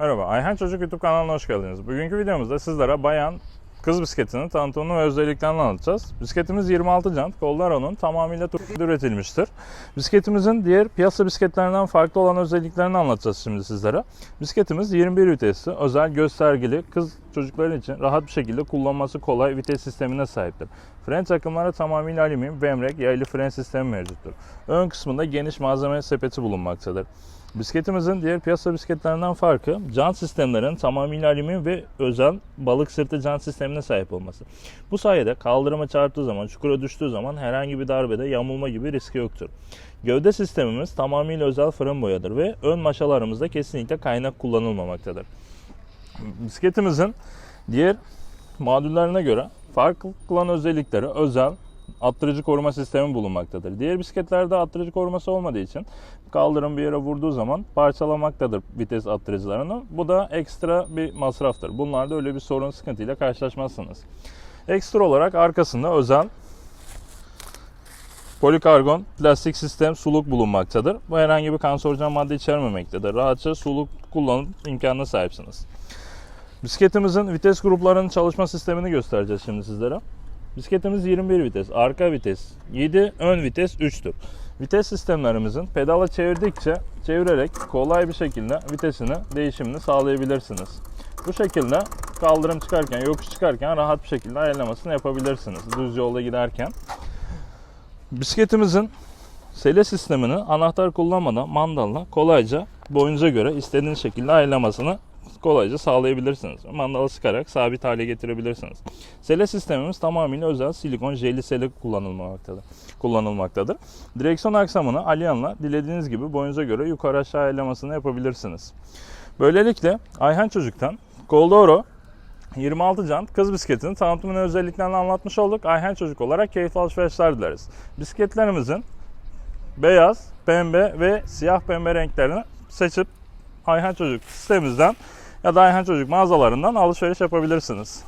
Merhaba, Ayhan Çocuk YouTube kanalına hoş geldiniz. Bugünkü videomuzda sizlere bayan kız bisikletinin tanıtımını ve özelliklerini anlatacağız. Bisikletimiz 26 jant, Coldaro'nun tamamıyla Türkiye'de üretilmiştir. Bisikletimizin diğer piyasa bisikletlerinden farklı olan özelliklerini anlatacağız şimdi sizlere. Bisikletimiz 21 vitesli, özel göstergeli, kız çocukların için rahat bir şekilde kullanması kolay vites sistemine sahiptir. Fren takımları tamamıyla alüminyum ve emrek yaylı fren sistemi mevcuttur. Ön kısmında geniş malzeme sepeti bulunmaktadır. Bisikletimizin diğer piyasa bisikletlerinden farkı jant sistemlerin tamamıyla alüminyum ve özel balık sırtı jant sistemine sahip olması. Bu sayede kaldırıma çarptığı zaman, çukura düştüğü zaman herhangi bir darbede yamulma gibi riski yoktur. Gövde sistemimiz tamamıyla özel fırın boyadır ve ön maşalarımızda kesinlikle kaynak kullanılmamaktadır. Bisikletimizin diğer modüllerine göre farklı kılan özellikleri özel attırıcı koruma sistemi bulunmaktadır. Diğer bisikletlerde attırıcı koruması olmadığı için kaldırım bir yere vurduğu zaman parçalamaktadır vites attırıcılarını. Bu da ekstra bir masraftır. Bunlarda öyle bir sorun sıkıntıyla karşılaşmazsınız. Ekstra olarak arkasında özel polikarbon plastik sistem suluk bulunmaktadır. Bu herhangi bir kanserojen madde içermemektedir. Rahatça suluk kullanım imkanına sahipsiniz. Bisikletimizin vites gruplarının çalışma sistemini göstereceğiz şimdi sizlere. Bisikletimiz 21 vites, arka vites 7, ön vites 3'tür. Vites sistemlerimizin pedala çevirdikçe çevirerek kolay bir şekilde vitesini değişimini sağlayabilirsiniz. Bu şekilde kaldırım çıkarken, yokuş çıkarken rahat bir şekilde ayarlamasını yapabilirsiniz. Düz yolda giderken. Bisikletimizin sele sistemini anahtar kullanmadan mandalla kolayca boyunuza göre istediğiniz şekilde ayarlamasını kolayca sağlayabilirsiniz. Mandalı sıkarak sabit hale getirebilirsiniz. Sele sistemimiz tamamıyla özel silikon jelli sele kullanılmaktadır. kullanılmaktadır. Direksiyon aksamını alyanla dilediğiniz gibi boyunuza göre yukarı aşağı ayarlamasını yapabilirsiniz. Böylelikle Ayhan Çocuk'tan Goldoro 26 jant kız bisikletinin tanıtımını özelliklerini anlatmış olduk. Ayhan Çocuk olarak keyifli alışverişler dileriz. Bisikletlerimizin beyaz, pembe ve siyah pembe renklerini seçip Ayhan Çocuk sitemizden ya da Ayhan Çocuk mağazalarından alışveriş yapabilirsiniz.